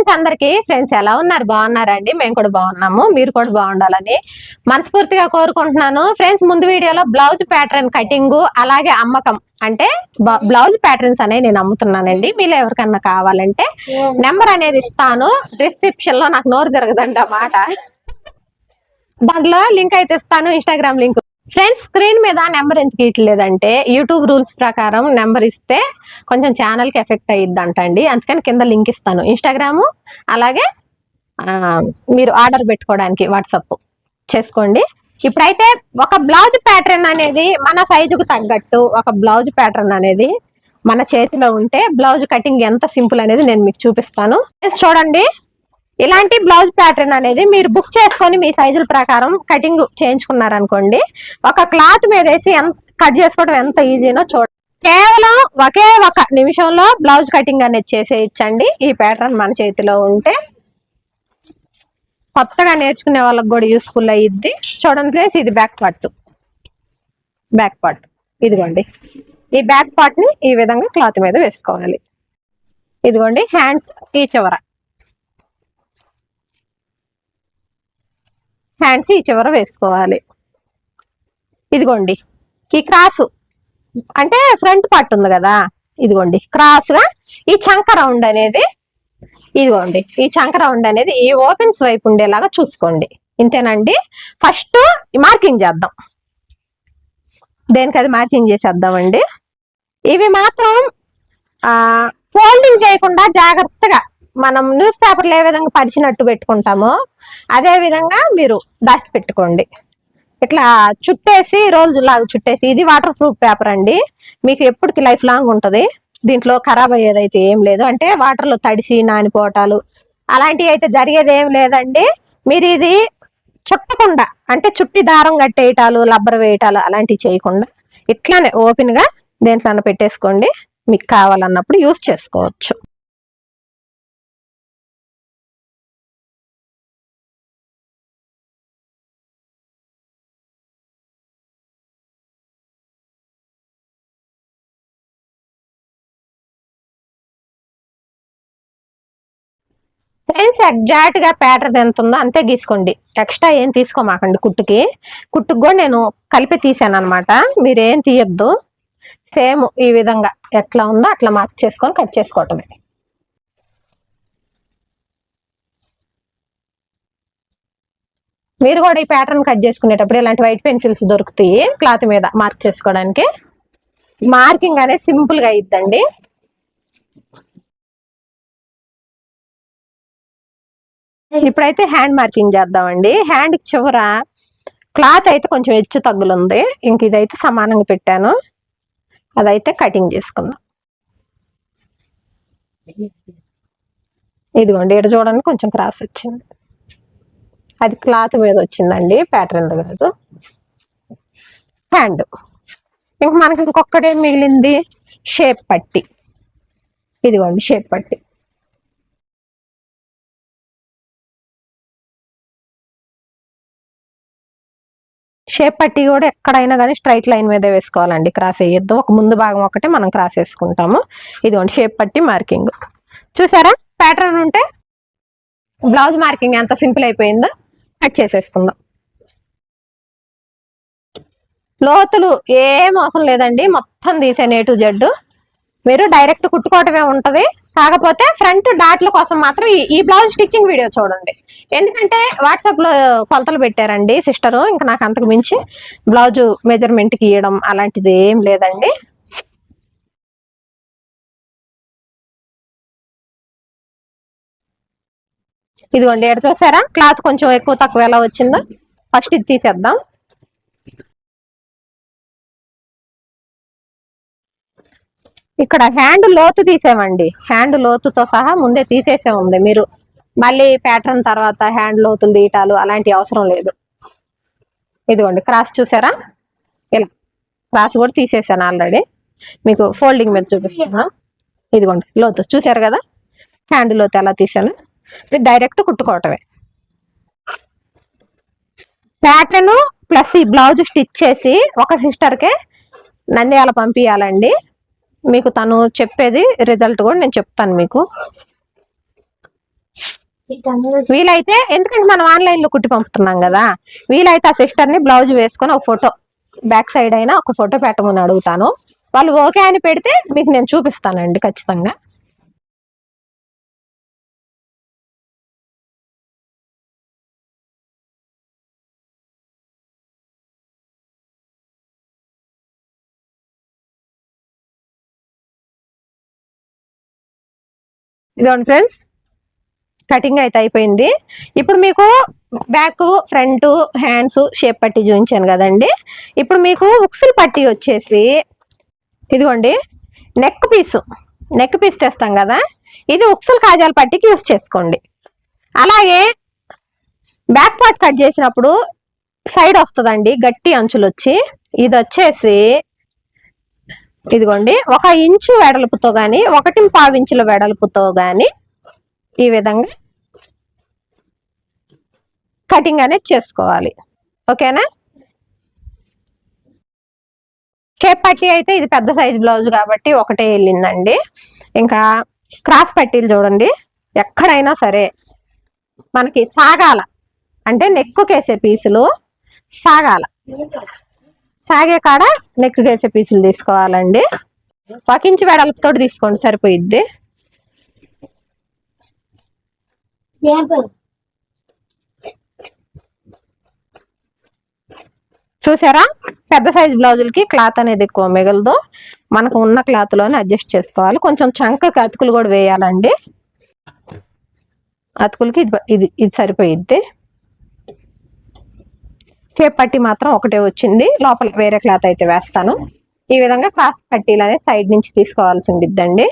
Friends అందరికి friends ఎలా ఉన్నారు? బాగున్నారండి? మేము కూడా బాగున్నాము. మీరు కూడా బాగుండాలని మనస్ఫూర్తిగా కోరుకుంటున్నాను. ఫ్రెండ్స్ ముందు వీడియోలో బ్లౌజ్ ప్యాటర్న్ కటింగ్ అలాగే అమ్మకం. అంటే బ్లౌజ్ ప్యాటర్న్స్ అనేవి నేను అమ్ముతున్నానండి. మీరు ఎవరికన్నా కావాలంటే నెంబర్ అనేది ఇస్తాను. డిస్క్రిప్షన్లో నాకు నోరు తిరగదండి ఆ మాట. దాంట్లో లింక్ అయితే ఇస్తాను. ఇన్స్టాగ్రామ్ లింక్ ఫ్రెండ్స్ స్క్రీన్ మీద నెంబర్ ఎందుకు ఇట్లేదంటే యూట్యూబ్ రూల్స్ ప్రకారం నెంబర్ ఇస్తే కొంచెం ఛానల్కి ఎఫెక్ట్ అయ్యిద్ది అంటండి అందుకని కింద లింక్ ఇస్తాను. ఇన్స్టాగ్రాము అలాగే మీరు ఆర్డర్ పెట్టుకోవడానికి వాట్సప్ చేసుకోండి. ఇప్పుడైతే ఒక బ్లౌజ్ ప్యాటర్న్ అనేది మన సైజుకు తగ్గట్టు ఒక బ్లౌజ్ ప్యాటర్న్ అనేది మన చేతిలో ఉంటే బ్లౌజ్ కటింగ్ ఎంత సింపుల్ అనేది నేను మీకు చూపిస్తాను. చూడండి. ఇలాంటి బ్లౌజ్ ప్యాటర్న్ అనేది మీరు బుక్ చేసుకొని మీ సైజుల ప్రకారం కటింగ్ చేయించుకున్నారనుకోండి ఒక క్లాత్ మీద వేసి ఎంత కట్ చేసుకోవడం ఎంత ఈజీనో చూడండి కేవలం ఒకే ఒక నిమిషంలో బ్లౌజ్ కటింగ్ అనేది చేసేయచ్చండి. ఈ ప్యాటర్న్ మన చేతిలో ఉంటే కొత్తగా నేర్చుకునే వాళ్ళకి కూడా యూస్ఫుల్ అయ్యిద్ది చూడండి ఫ్రెండ్స్ ఇది బ్యాక్ పార్ట్ బ్యాక్ పార్ట్ ఇదిగోండి. ఈ బ్యాక్ పార్ట్ని ఈ విధంగా క్లాత్ మీద వేసుకోవాలి. ఇదిగోండి హ్యాండ్స్ ఈ చివర. హ్యాండ్స్ ఈ చివర వేసుకోవాలి. ఇదిగోండి. ఈ క్రాస్ అంటే ఫ్రంట్ పార్ట్ ఉంది కదా? ఇదిగోండి. క్రాస్గా ఈ చంక రౌండ్ అనేది ఇదిగోండి. ఈ చంక రౌండ్ అనేది ఈ ఓపెన్స్ వైపు ఉండేలాగా చూసుకోండి. ఇంతేనండి? ఫస్ట్ మార్కింగ్ చేద్దాం. దేనికి అది మార్కింగ్ చేసేద్దామండి? ఇవి మాత్రం ఫోల్డింగ్ చేయకుండా జాగ్రత్తగా మనం న్యూస్ పేపర్లు ఏ విధంగా పరిచినట్టు పెట్టుకుంటామో అదే విధంగా మీరు దాచి పెట్టుకోండి. ఇట్లా చుట్టేసి రోజులాగా చుట్టేసి ఇది వాటర్ ప్రూఫ్ పేపర్ అండి. మీకు ఎప్పటికి లైఫ్ లాంగ్ ఉంటుంది. దీంట్లో ఖరాబ్ అయ్యేదైతే ఏం లేదు. అంటే వాటర్లో తడిసి నానిపోవటాలు అలాంటివి అయితే జరిగేది ఏం లేదండి. మీరు ఇది చుట్టకుండా అంటే చుట్టి దారం కట్టేయటాలు లబ్బర్ వేయటాలు అలాంటివి చేయకుండా ఇట్లానే ఓపెన్గా దేంట్లో పెట్టేసుకోండి. మీకు కావాలన్నప్పుడు యూస్ చేసుకోవచ్చు. ఫ్రెండ్స్ ఎగ్జాక్ట్గా ప్యాటర్న్ ఎంత ఉందో అంతే గీసుకోండి. ఎక్స్ట్రా ఏం తీసుకోమాకండి కుట్టుకి. కుట్టుకు కూడా నేను కలిపి తీసాను అనమాట మీరేం తీయద్దు. సేమ్ ఈ విధంగా ఎట్లా ఉందో అట్లా మార్క్ చేసుకొని కట్ చేసుకోవటమే. మీరు కూడా ఈ ప్యాటర్న్ కట్ చేసుకునేటప్పుడు ఇలాంటి వైట్ పెన్సిల్స్ దొరుకుతాయి. క్లాత్ మీద మార్క్ చేసుకోవడానికి. మార్కింగ్ అనేది సింపుల్గా గా ఇప్పుడైతే హ్యాండ్ మార్కింగ్ చేద్దామండి. హ్యాండ్ చివర క్లాత్ అయితే కొంచెం హెచ్చు తగ్గులుంది ఇంక ఇదైతే సమానంగా పెట్టాను. అదైతే కటింగ్ చేసుకుందాం. ఇదిగోండి ఇక్కడ చూడండి కొంచెం క్రాస్ వచ్చింది. అది క్లాత్ మీద వచ్చిందండి ప్యాటర్న్ కాదు. హ్యాండ్ ఇంక మనకి ఇంకొకటే మిగిలింది షేప్ పట్టి. ఇదిగోండి షేప్ పట్టి. షేప్ పట్టి కూడా ఎక్కడైనా కానీ స్ట్రైట్ లైన్ మీద వేసుకోవాలండి. క్రాస్ వేయొద్దు. ఒక ముందు భాగం ఒకటే మనం క్రాస్ వేసుకుంటాము. ఇదిగోండి షేప్ పట్టి మార్కింగ్ చూసారా? ప్యాటర్న్ ఉంటే బ్లౌజ్ మార్కింగ్ ఎంత సింపుల్ అయిపోయిందో కట్ చేసేసుకుందాం. లోతులు ఏం అవసరం లేదండి. మొత్తం తీసే ఏ టు జెడ్ మీరు డైరెక్ట్ కుట్టుకోవటమే ఉంటది. కాకపోతే ఫ్రంట్ డాట్ల కోసం మాత్రం ఈ- బ్లౌజ్ స్టిచ్చింగ్ వీడియో చూడండి. ఎందుకంటే వాట్సాప్లో కొలతలు పెట్టారండి సిస్టర్ ఇంకా నాకు అంతకు మించి బ్లౌజ్ మెజర్మెంట్కి ఇవ్వడం అలాంటిది ఏం లేదండి. ఇదిగోండి ఎక్కడ చూసారా? క్లాత్ కొంచెం ఎక్కువ తక్కువ ఎలా వచ్చిందో? ఫస్ట్ ఇది తీసేద్దాం. ఇక్కడ హ్యాండ్ లోతు తీసామండి హ్యాండ్ లోతుతో సహా ముందే తీసేసేముంది మీరు మళ్ళీ ప్యాటర్న్ తర్వాత హ్యాండ్ లోతులు తీయటాలు అలాంటి అవసరం లేదు. ఇదిగోండి క్రాస్ చూసారా? ఇలా క్రాస్ కూడా తీసేసాను ఆల్రెడీ. మీకు ఫోల్డింగ్ మీద చూపిస్తున్నా. ఇదిగోండి లోతు చూసారు కదా? హ్యాండ్ లోతు ఎలా తీసాను? ఇది డైరెక్ట్ కుట్టుకోవటమే. ప్యాటర్న్ ప్లస్ ఈ బ్లౌజ్ స్టిచ్ చేసి ఒక సిస్టర్కే నంద్యాల పంపించాలండి మీకు తను చెప్పేది రిజల్ట్ కూడా నేను చెప్తాను మీకు. వీలైతే ఎందుకంటే మనం ఆన్లైన్లో కుట్టి పంపుతున్నాం కదా వీలైతే ఆ సిస్టర్ని బ్లౌజ్ వేసుకొని ఒక ఫోటో బ్యాక్ సైడ్ అయినా ఒక ఫోటో పెట్టమని అడుగుతాను. వాళ్ళు ఓకే అని పెడితే మీకు నేను చూపిస్తానండి ఖచ్చితంగా. ఇదిగోండి ఫ్రెండ్స్. కటింగ్ అయితే అయిపోయింది. ఇప్పుడు మీకు బ్యాక్ ఫ్రంట్ హ్యాండ్స్ షేప్ పట్టి చూపించాను కదండి. ఇప్పుడు మీకు ఉక్సులు పట్టి వచ్చేసి ఇదిగోండి నెక్ పీస్ నెక్ పీస్ తెస్తాం కదా. ఇది ఉక్సులు కాజాల పట్టికి యూస్ చేసుకోండి. అలాగే బ్యాక్ పార్ట్ కట్ చేసినప్పుడు సైడ్ వస్తుందండి గట్టి అంచులు వచ్చి. ఇది వచ్చేసి ఇదిగోండి ఒక ఇంచు వెడల్పుతో గాని ఒకటి పావు ఇంచుల వెడల్పుతో గాని ఈ విధంగా కటింగ్ అనేది చేసుకోవాలి. ఓకేనా? షేప్ పట్టి అయితే ఇది పెద్ద సైజ్ బ్లౌజ్ కాబట్టి ఒకటే వెళ్ళిందండి. ఇంకా క్రాస్ పట్టీలు చూడండి ఎక్కడైనా సరే మనకి సాగాల. అంటే నెక్కుకేసే పీసులు సాగాల. సాగే కాడ నెక్కుకేసే పీసులు తీసుకోవాలండి. ఒక ఇంచు వెడల్పుతో తీసుకోండి సరిపోయిద్ది. చూసారా? పెద్ద సైజ్ బ్లౌజులకి క్లాత్ అనేది ఎక్కువ మిగలదు. మనకు ఉన్న క్లాత్లోనే అడ్జస్ట్ చేసుకోవాలి. కొంచెం చంకకి అతుకులు కూడా వేయాలండి. అతుకులకి ఇది ఇది ఇది సరిపోయిద్ది. టేప్ పట్టి మాత్రం ఒకటే వచ్చింది. లోపల వేరే క్లాత్ అయితే వేస్తాను. ఈ విధంగా క్రాస్ పట్టీలు అనేది సైడ్ నుంచి తీసుకోవాల్సి ఉండిద్దండి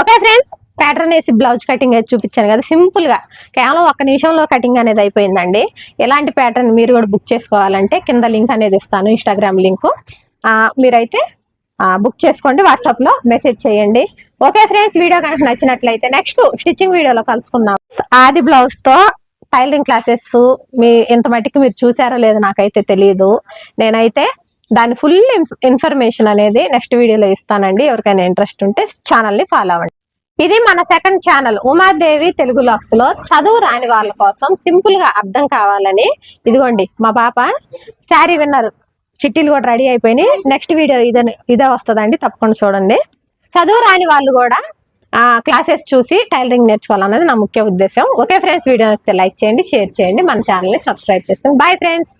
ఓకే ఫ్రెండ్స్ ప్యాటర్న్ వేసి బ్లౌజ్ కటింగ్ అయితే చూపించాను కదా. సింపుల్గా కేవలం ఒక నిమిషంలో కటింగ్ అనేది అయిపోయిందండి. ఎలాంటి ప్యాటర్న్ మీరు కూడా బుక్ చేసుకోవాలంటే కింద లింక్ అనేది ఇస్తాను ఇన్స్టాగ్రామ్ లింక్. మీరైతే బుక్ చేసుకోండి వాట్సాప్లో మెసేజ్ చేయండి. ఓకే ఫ్రెండ్స్ వీడియో కనుక నచ్చినట్లయితే నెక్స్ట్ స్టిచ్చింగ్ వీడియోలో కలుసుకుందాం. ఆది బ్లౌజ్తో టైలరింగ్ క్లాసెస్ మీ ఇంత మట్టికి మీరు చూసారో లేదో నాకైతే తెలియదు నేనైతే దాని ఫుల్ ఇన్ఫర్మేషన్ అనేది నెక్స్ట్ వీడియోలో ఇస్తానండి. ఎవరికైనా ఇంట్రెస్ట్ ఉంటే ఛానల్ని ఫాలో అవ్వండి. ఇది మన సెకండ్ ఛానల్ ఉమాదేవి తెలుగు లాక్స్లో చదువు రాని వాళ్ళ కోసం సింపుల్గా అర్థం కావాలని ఇదిగోండి మా పాప శారీ విన్నర్ చిట్టీలు కూడా రెడీ అయిపోయినాయి. నెక్స్ట్ వీడియో ఇదే ఇదే వస్తుందండి తప్పకుండా చూడండి. చదువు రాని వాళ్ళు కూడా క్లాసెస్ చూసి టైలరింగ్ నేర్చుకోవాలన్నది నా ముఖ్య ఉద్దేశం. ఓకే ఫ్రెండ్స్ వీడియో లైక్ చేయండి షేర్ చేయండి మన ఛానల్ని సబ్స్క్రైబ్ చేసుకోండి. Bye friends